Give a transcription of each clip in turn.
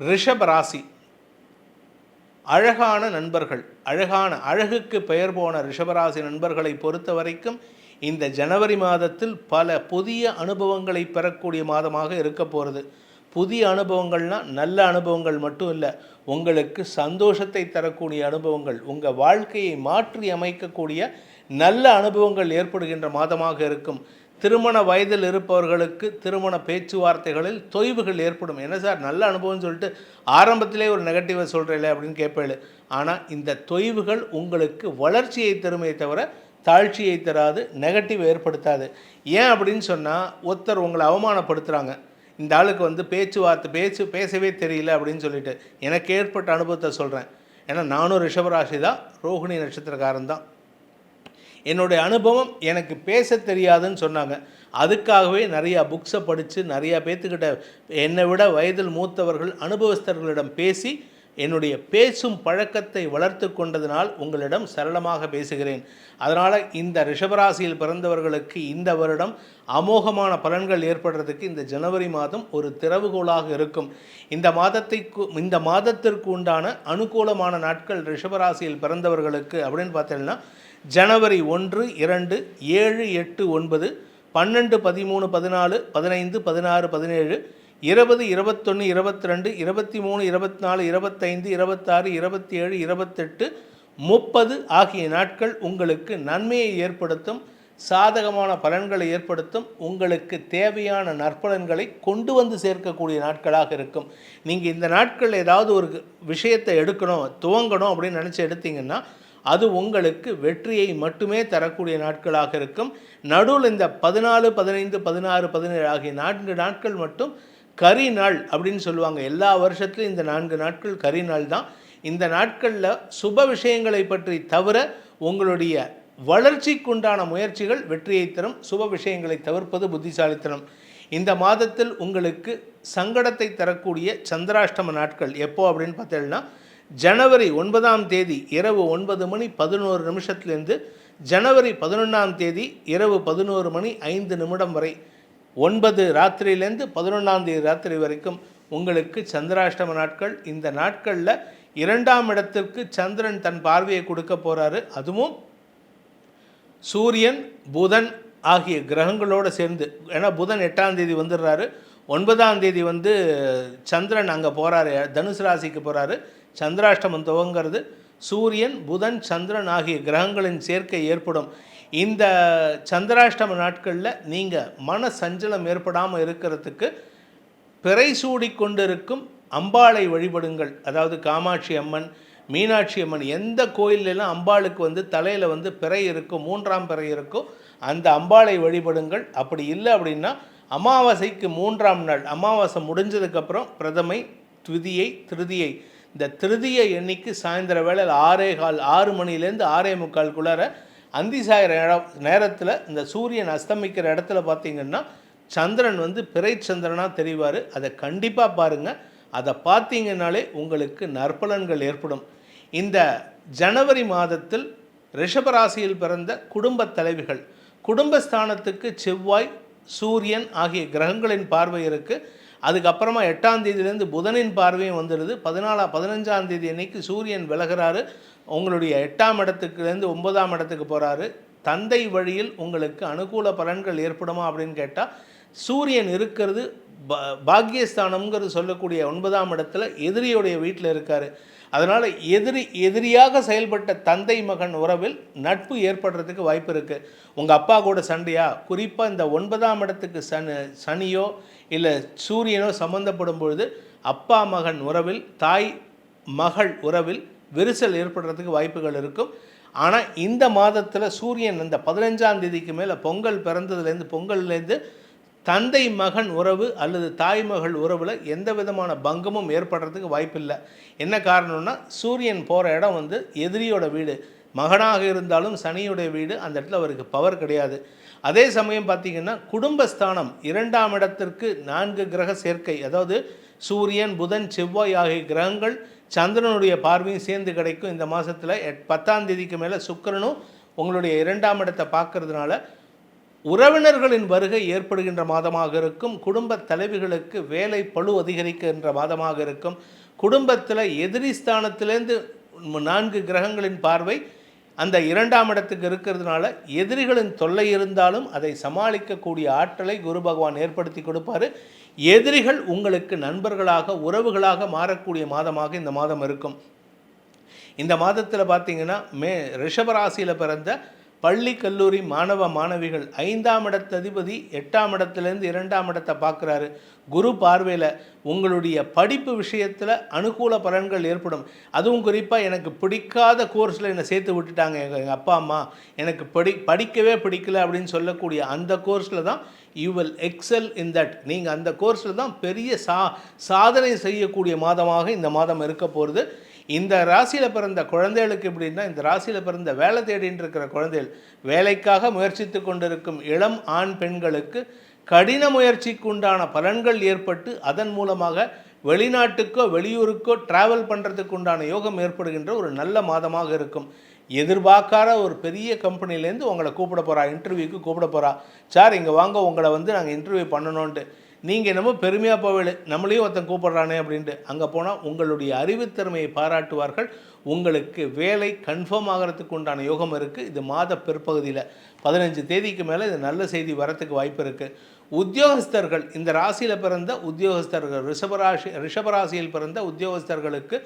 ரிஷப ராசி. அழகான நண்பர்கள் அழகான அழகுக்கு பெயர் போன ரிஷபராசி நண்பர்களை பொறுத்த வரைக்கும் இந்த ஜனவரி மாதத்தில் பல புதிய அனுபவங்களை பெறக்கூடிய மாதமாக இருக்க போகிறது புதிய அனுபவங்கள்னா நல்ல அனுபவங்கள் மட்டும் இல்லை உங்களுக்கு சந்தோஷத்தை தரக்கூடிய அனுபவங்கள் உங்கள் வாழ்க்கையை மாற்றி அமைக்கக்கூடிய நல்ல அனுபவங்கள் ஏற்படுகின்ற மாதமாக இருக்கும். திருமண வயதில் இருப்பவர்களுக்கு திருமண பேச்சுவார்த்தைகளில் தொய்வுகள் ஏற்படும். என்ன சார்? நல்ல அனுபவம்னு சொல்லிட்டு ஆரம்பத்திலே ஒரு நெகட்டிவை சொல்கிறீங்களே அப்படின்னு கேட்பேன் ஆனால் இந்த தொய்வுகள் உங்களுக்கு வளர்ச்சியை தருமே தவிர தாழ்ச்சியை தராது நெகட்டிவ் ஏற்படுத்தாது. ஏன் அப்படின்னு சொன்னால் ஒருத்தர் உங்களை அவமானப்படுத்துகிறாங்க இந்த ஆளுக்கு வந்து பேச்சுவார்த்தை பேச்சு பேசவே தெரியல அப்படின்னு சொல்லிட்டு எனக்கு ஏற்பட்ட அனுபவத்தை சொல்கிறேன் ஏன்னா நானும் ரிஷபராசி தான் ரோஹிணி நட்சத்திரக்காரன் தான் என்னுடைய அனுபவம் எனக்கு பேச தெரியாதுன்னு சொன்னாங்க. அதுக்காகவே நிறையா புக்ஸை படித்து நிறையா பேர்த்துக்கிட்ட என்னை விட வயதில் மூத்தவர்கள் அனுபவஸ்தர்களிடம் பேசி என்னுடைய பேசும் பழக்கத்தை வளர்த்து கொண்டதனால் உங்களிடம் சரளமாக பேசுகிறேன். அதனால் இந்த ரிஷபராசியில் பிறந்தவர்களுக்கு இந்த வருடம் அமோகமான பலன்கள் ஏற்படுறதுக்கு இந்த ஜனவரி மாதம் ஒரு திறவுகோலாக இருக்கும். இந்த மாதத்தை இந்த மாதத்திற்கு உண்டான அனுகூலமான நாட்கள் ரிஷபராசியில் பிறந்தவர்களுக்கு அப்படின்னு பார்த்தீங்கன்னா ஜனவரி ஒன்று இரண்டு ஏழு எட்டு ஒன்பது பன்னெண்டு பதிமூணு பதினாலு பதினைந்து பதினாறு பதினேழு இருபது இருபத்தொன்று இருபத்தி ரெண்டு இருபத்தி மூணு இருபத்தி நாலு இருபத்தைந்து இருபத்தாறு இருபத்தி ஏழு இருபத்தெட்டு முப்பது ஆகிய நாட்கள் உங்களுக்கு நன்மையை ஏற்படுத்தும் சாதகமான பலன்களை ஏற்படுத்தும் உங்களுக்கு தேவையான நற்பலன்களை கொண்டு வந்து சேர்க்கக்கூடிய நாட்களாக இருக்கும். நீங்கள் இந்த நாட்கள் ஏதாவது ஒரு விஷயத்தை எடுக்கணும் துவங்கணும் அப்படின்னு நினச்சி எடுத்தீங்கன்னா அது உங்களுக்கு வெற்றியை மட்டுமே தரக்கூடிய நாட்களாக இருக்கும். நடுவில் இந்த பதினாலு பதினைந்து பதினாறு பதினேழு ஆகிய நான்கு நாட்கள் மட்டும் கரி நாள் அப்படின்னு சொல்லுவாங்க. எல்லா வருஷத்துலையும் இந்த நான்கு நாட்கள் கரி நாள் தான். இந்த நாட்களில் சுப விஷயங்களை பற்றி தவிர உங்களுடைய வளர்ச்சிக்குண்டான முயற்சிகள் வெற்றியை தரும். சுப விஷயங்களை தவிர்ப்பது புத்திசாலித்தனம். இந்த மாதத்தில் உங்களுக்கு சங்கடத்தை தரக்கூடிய சந்திராஷ்டம நாட்கள் எப்போ அப்படின்னு பார்த்தீங்கன்னா ஜனவரி ஒன்பதாம் தேதி இரவு ஒன்பது மணி பதினோரு நிமிஷத்துலேருந்து ஜனவரி பதினொன்றாம் தேதி இரவு பதினோரு மணி ஐந்து நிமிடம் வரை ஒன்பது ராத்திரியிலேருந்து பதினொன்றாம் தேதி ராத்திரி வரைக்கும் உங்களுக்கு சந்திராஷ்டம நாட்கள். இந்த நாட்களில் இரண்டாம் இடத்திற்கு சந்திரன் தன் பார்வையை கொடுக்க போகிறாரு அதுவும் சூரியன் புதன் ஆகிய கிரகங்களோடு சேர்ந்து ஏன்னா புதன் எட்டாம் தேதி வந்துடுறாரு. ஒன்பதாம் தேதி வந்து சந்திரன் அங்கே போகிறாரு தனுசு ராசிக்கு போகிறாரு சந்திராஷ்டமம் துவங்கிறது சூரியன் புதன் சந்திரன் ஆகிய கிரகங்களின் சேர்க்கை ஏற்படும். இந்த சந்திராஷ்டம நாட்களில் நீங்கள் மன சஞ்சலம் ஏற்படாமல் இருக்கிறதுக்கு பிறை சூடி கொண்டிருக்கும் அம்பாளை வழிபடுங்கள். அதாவது காமாட்சி அம்மன் மீனாட்சி அம்மன் எந்த கோயிலெல்லாம் அம்பாளுக்கு வந்து தலையில் வந்து பிறை இருக்கும் மூன்றாம் பிறை இருக்கும் அந்த அம்பாளை வழிபடுங்கள். அப்படி இல்லை அப்படின்னா அமாவாசைக்கு மூன்றாம் நாள் அமாவாசை முடிஞ்சதுக்கப்புறம் பிரதமை துதியை திருதியை இந்த திருதிய எண்ணிக்கு சாயந்தர வேளையில் ஆறே கால் ஆறு மணிலேருந்து ஆறே முக்கால்குள்ளார அந்தி சாயிற நேரத்தில் இந்த சூரியன் அஸ்தமிக்கிற இடத்துல பார்த்தீங்கன்னா சந்திரன் வந்து பிறை சந்திரனாக தெரிவார். அதை கண்டிப்பாக பாருங்கள் அதை பார்த்தீங்கன்னாலே உங்களுக்கு நற்பலன்கள் ஏற்படும். இந்த ஜனவரி மாதத்தில் ரிஷபராசியில் பிறந்த குடும்பத் தலைவிகள் குடும்பஸ்தானத்துக்கு செவ்வாய் சூரியன் ஆகிய கிரகங்களின் பார்வை இருக்குது அதுக்கப்புறமா எட்டாம் தேதியிலேருந்து புதனின் பார்வையும் வந்துடுது. பதினாலாம் பதினஞ்சாம் தேதி அன்னைக்கு சூரியன் விலகிறாரு. உங்களுடைய எட்டாம் இடத்துக்குலேருந்து ஒன்பதாம் இடத்துக்கு போகிறாரு தந்தை வழியில் உங்களுக்கு அனுகூல பலன்கள் ஏற்படுமா அப்படின்னு கேட்டால் சூரியன் இருக்கிறது பா பாக்கியஸ்தானம்ங்கிறது சொல்லக்கூடிய ஒன்பதாம் இடத்துல எதிரியுடைய வீட்டில் இருக்கார். அதனால் எதிரி எதிரியாக செயல்பட்ட தந்தை மகன் உறவில் நட்பு ஏற்படுறதுக்கு வாய்ப்பு இருக்குது உங்கள் அப்பா கூட சண்டையா? குறிப்பாக இந்த ஒன்பதாம் இடத்துக்கு சனி சனியோ இல்லை சூரியனோ சம்மந்தப்படும் பொழுது அப்பா மகன் உறவில் தாய் மகள் உறவில் விரிசல் ஏற்படுறதுக்கு வாய்ப்புகள் இருக்கும். ஆனால் இந்த மாதத்தில் சூரியன் இந்த பதினஞ்சாம் தேதிக்கு மேலே பொங்கல் பிறந்ததுலேருந்து பொங்கல்லேருந்து தந்தை மகன் உறவு அல்லது தாய் மகள் உறவில் எந்த விதமான பங்கமும் ஏற்படுறதுக்கு வாய்ப்பில்லை. என்ன காரணம்னா சூரியன் போகிற இடம் வந்து எதிரியோட வீடு. மகனாக இருந்தாலும் சனியுடைய வீடு அந்த இடத்துல அவருக்கு பவர் கிடையாது. அதே சமயம் பார்த்தீங்கன்னா குடும்பஸ்தானம் இரண்டாம் இடத்திற்கு நான்கு கிரக சேர்க்கை அதாவது சூரியன் புதன் செவ்வாய் ஆகிய கிரகங்கள் சந்திரனுடைய பார்வையும் சேர்ந்து கிடைக்கும் இந்த மாதத்தில் பத்தாம் தேதிக்கு மேலே சுக்கிரனும் உங்களுடைய இரண்டாம் இடத்தை பார்க்கறதுனால உறவினர்களின் வருகை ஏற்படுகின்ற மாதமாக இருக்கும். குடும்ப தலைவிகளுக்கு வேலை பளு அதிகரிக்கின்ற மாதமாக இருக்கும். குடும்பத்தில் எதிரி ஸ்தானத்திலேருந்து நான்கு கிரகங்களின் பார்வை அந்த இரண்டாம் இடத்துக்கு இருக்கிறதுனால எதிரிகளின் தொல்லை இருந்தாலும் அதை சமாளிக்கக்கூடிய ஆற்றலை குரு பகவான் ஏற்படுத்தி கொடுப்பாரு. எதிரிகள் உங்களுக்கு நண்பர்களாக உறவுகளாக மாறக்கூடிய மாதமாக இந்த மாதம் இருக்கும். இந்த மாதத்தில் பார்த்தீங்கன்னா மே ரிஷபராசியில் பிறந்த பள்ளி கல்லூரி மாணவ மாணவிகள் ஐந்தாம் இடத்ததிபதி எட்டாம் இடத்துலேருந்து இரண்டாம் இடத்தை பார்க்குறாரு. குரு பார்வையில் உங்களுடைய படிப்பு விஷயத்தில் அனுகூல பலன்கள் ஏற்படும். அதுவும் குறிப்பாக எனக்கு பிடிக்காத கோர்ஸில் என்னை சேர்த்து விட்டுட்டாங்க. எங்கள் எங்கள் அப்பா அம்மா எனக்கு படி படிக்கவே பிடிக்கல அப்படின்னு சொல்லக்கூடிய அந்த கோர்ஸில் தான் you will excel in that நீங்கள் அந்த கோர்ஸில் தான் பெரிய சா சாதனை செய்யக்கூடிய மாதமாக இந்த மாதம் இருக்க போகிறது இந்த ராசியில் பிறந்த குழந்தைகளுக்கு எப்படின்னா இந்த ராசியில் பிறந்த வேலை தேடின்னு இருக்கிற குழந்தைகள் வேலைக்காக முயற்சித்து கொண்டிருக்கும் இளம் ஆண் பெண்களுக்கு கடின முயற்சிக்கு உண்டான பலன்கள் ஏற்பட்டு அதன் மூலமாக வெளிநாட்டுக்கோ வெளியூருக்கோ டிராவல் பண்ணுறதுக்கு உண்டான யோகம் ஏற்படுகின்ற ஒரு நல்ல மாதமாக இருக்கும். எதிர்பார்க்காத ஒரு பெரிய கம்பெனிலேருந்து உங்களை கூப்பிட போகிறா இன்டர்வியூக்கு கூப்பிட போகிறா சார் இங்கே வாங்க உங்களை வந்து நாங்கள் இன்டர்வியூ பண்ணணுன்ட்டு நீங்கள் என்னமோ பெருமையாக போவேல நம்மளையும் ஒருத்தன் கூப்பிட்றானே அப்படின்ட்டு. அங்கே போனால் உங்களுடைய அறிவுத்திறமையை பாராட்டுவார்கள். உங்களுக்கு வேலை கன்ஃபார்ம் ஆகிறதுக்கு உண்டான யோகம் இருக்குது இது மாத பிற்பகுதியில். பதினஞ்சு தேதிக்கு மேலே இது நல்ல செய்தி வரத்துக்கு வாய்ப்பு இருக்குது உத்தியோகஸ்தர்கள் இந்த ராசியில் பிறந்த உத்தியோகஸ்தர்கள் ரிஷபராசி ரிஷபராசியில் பிறந்த உத்தியோகஸ்தர்களுக்கு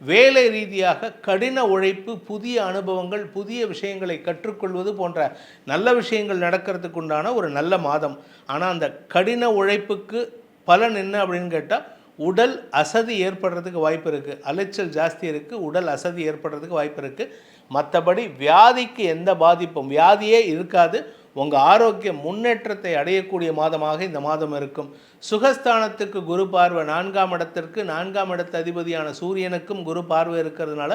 வேலை ரீதியாக கடின உழைப்பு புதிய அனுபவங்கள் புதிய விஷயங்களை கற்றுக்கொள்வது போன்ற நல்ல விஷயங்கள் நடக்கிறதுக்கு உண்டான ஒரு நல்ல மாதம். ஆனால் அந்த கடின உழைப்புக்கு பலன் என்ன அப்படின்னு கேட்டால் உடல் அசதி ஏற்படுறதுக்கு வாய்ப்பு இருக்குது அலைச்சல் ஜாஸ்தி இருக்குது உடல் அசதி ஏற்படுறதுக்கு வாய்ப்பு இருக்குது மற்றபடி வியாதிக்கு எந்த பாதிப்பும் வியாதியே இருக்காது. உங்கள் ஆரோக்கிய முன்னேற்றத்தை அடையக்கூடிய மாதமாக இந்த மாதம் இருக்கும். சுகஸ்தானத்துக்கு குரு பார்வை நான்காம் இடத்திற்கு நான்காம் இடத்து அதிபதியான சூரியனுக்கும் குரு பார்வை இருக்கிறதுனால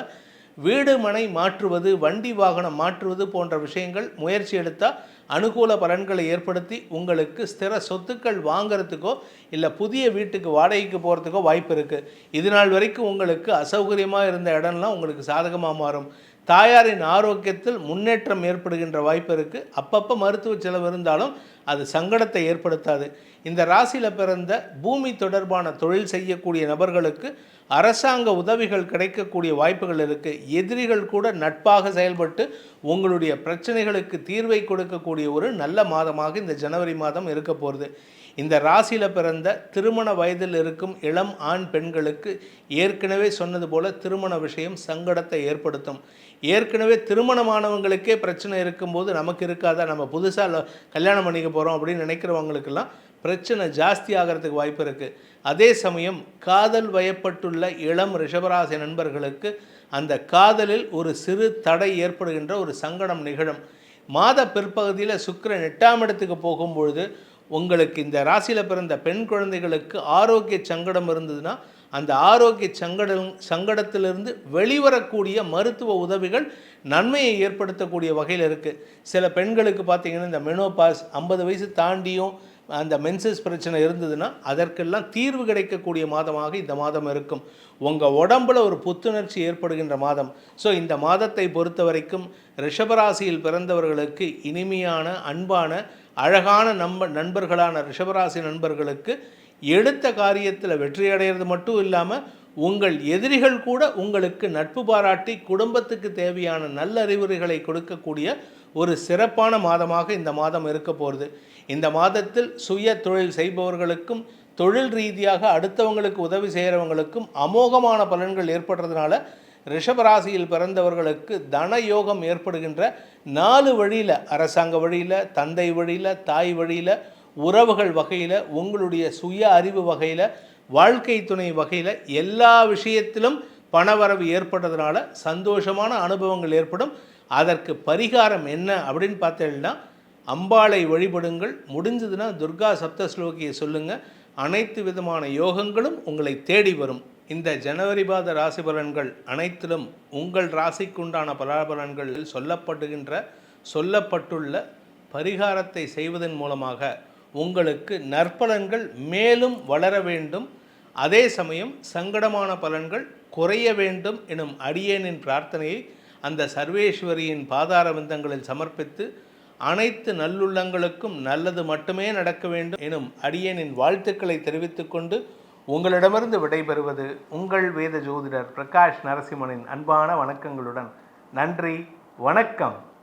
வீடு மனை மாற்றுவது வண்டி வாகனம் மாற்றுவது போன்ற விஷயங்கள் முயற்சி எடுத்தால் அனுகூல பலன்களை ஏற்படுத்தி உங்களுக்கு ஸ்திர சொத்துக்கள் வாங்கிறதுக்கோ இல்லை புதிய வீட்டுக்கு வாடகைக்கு போகிறதுக்கோ வாய்ப்பு இருக்குது இது நாள் வரைக்கும் உங்களுக்கு அசௌகரியமாக இருந்த இடம்லாம் உங்களுக்கு சாதகமாக மாறும். தாயாரின் ஆரோக்கியத்தில் முன்னேற்றம் ஏற்படுகின்ற வாய்ப்பு இருக்குது அப்பப்போ மருத்துவ செலவு இருந்தாலும் அது சங்கடத்தை ஏற்படுத்தாது. இந்த ராசியில் பிறந்த பூமி தொடர்பான தொழில் செய்யக்கூடிய நபர்களுக்கு அரசாங்க உதவிகள் கிடைக்கக்கூடிய வாய்ப்புகள் இருக்குது எதிரிகள் கூட நட்பாக செயல்பட்டு உங்களுடைய பிரச்சனைகளுக்கு தீர்வை கொடுக்கக்கூடிய ஒரு நல்ல மாதமாக இந்த ஜனவரி மாதம் இருக்க போகிறது இந்த ராசியில் பிறந்த திருமண வயதில் இருக்கும் இளம் ஆண் பெண்களுக்கு ஏற்கனவே சொன்னது போல திருமண விஷயம் சங்கடத்தை ஏற்படுத்தும். ஏற்கனவே திருமணமானவங்களுக்கே பிரச்சனை இருக்கும்போது நமக்கு இருக்காதா? நம்ம புதுசாக கல்யாணம் பண்ணிக்க போகிறோம் அப்படின்னு நினைக்கிறவங்களுக்கெல்லாம் பிரச்சனை ஜாஸ்தி ஆகிறதுக்கு வாய்ப்பு இருக்குது அதே சமயம் காதல் வயப்பட்டுள்ள இளம் ரிஷபராசி நண்பர்களுக்கு அந்த காதலில் ஒரு சிறு தடை ஏற்படுகின்ற ஒரு சங்கடம் நிகழும். மாத பிற்பகுதியில் சுக்கிரன் எட்டாம் இடத்துக்கு போகும்பொழுது உங்களுக்கு இந்த ராசியில் பிறந்த பெண் குழந்தைகளுக்கு ஆரோக்கிய சங்கடம் இருந்ததுன்னா அந்த ஆரோக்கிய சங்கடம் சங்கடத்திலிருந்து வெளிவரக்கூடிய மருத்துவ உதவிகள் நன்மையை ஏற்படுத்தக்கூடிய வகையில் இருக்குது சில பெண்களுக்கு பார்த்தீங்கன்னா இந்த மெனோபாஸ் ஐம்பது வயசு தாண்டியும் அந்த மென்சஸ் பிரச்சனை இருந்ததுன்னா அதற்கெல்லாம் தீர்வு கிடைக்கக்கூடிய மாதமாக இந்த மாதம் இருக்கும். உங்கள் உடம்புல ஒரு புத்துணர்ச்சி ஏற்படுகின்ற மாதம். ஸோ இந்த மாதத்தை பொறுத்த வரைக்கும் ரிஷபராசியில் பிறந்தவர்களுக்கு இனிமையான அன்பான அழகான நம்ப நண்பர்களான ரிஷபராசி நண்பர்களுக்கு எடுத்த காரியத்தில் வெற்றி அடைகிறது மட்டும் இல்லாமல் உங்கள் எதிரிகள் கூட உங்களுக்கு நட்பு பாராட்டி குடும்பத்துக்கு தேவையான நல்ல அறிவுரைகளை கொடுக்கக்கூடிய ஒரு சிறப்பான மாதமாக இந்த மாதம் இருக்க போகிறது இந்த மாதத்தில் சுய தொழில் செய்பவர்களுக்கும் தொழில் ரீதியாக அடுத்தவங்களுக்கு உதவி செய்கிறவங்களுக்கும் அமோகமான பலன்கள் ஏற்படுறதுனால ரிஷபராசியில் பிறந்தவர்களுக்கு தன யோகம் ஏற்படுகின்ற நாலு வழியில் அரசாங்க வழியில் தந்தை வழியில் தாய் வழியில் உறவுகள் வகையில் உங்களுடைய சுய அறிவு வகையில் வாழ்க்கை துணை வகையில் எல்லா விஷயத்திலும் பணவரவு ஏற்பட்டதுனால சந்தோஷமான அனுபவங்கள் ஏற்படும். அதற்கு பரிகாரம் என்ன அப்படின்னு பார்த்தீங்கன்னா அம்பாளை வழிபடுங்கள். முடிஞ்சதுன்னா துர்கா சப்தஸ்லோகியை சொல்லுங்கள் அனைத்து விதமான யோகங்களும் உங்களை தேடி வரும். இந்த ஜனவரி மாத ராசி பலன்கள் அனைத்திலும் உங்கள் ராசிக்குண்டான பலாபலன்களில் சொல்லப்படுகின்ற சொல்லப்பட்டுள்ள பரிகாரத்தை செய்வதன் மூலமாக உங்களுக்கு நற்பலன்கள் மேலும் வளர வேண்டும். அதே சமயம் சங்கடமான பலன்கள் குறைய வேண்டும் எனும் அடியேனின் பிரார்த்தனையை அந்த சர்வேஸ்வரியின் பாதார விந்தங்களில் சமர்ப்பித்து அனைத்து நல்லுள்ளங்களுக்கும் நல்லது மட்டுமே நடக்க வேண்டும் எனும் அடியேனின் வாழ்த்துக்களை தெரிவித்துக்கொண்டு உங்களிடமிருந்து விடைபெறுவது உங்கள் வேத ஜோதிடர் பிரகாஷ் நரசிம்மனின் அன்பான வணக்கங்களுடன். நன்றி வணக்கம்.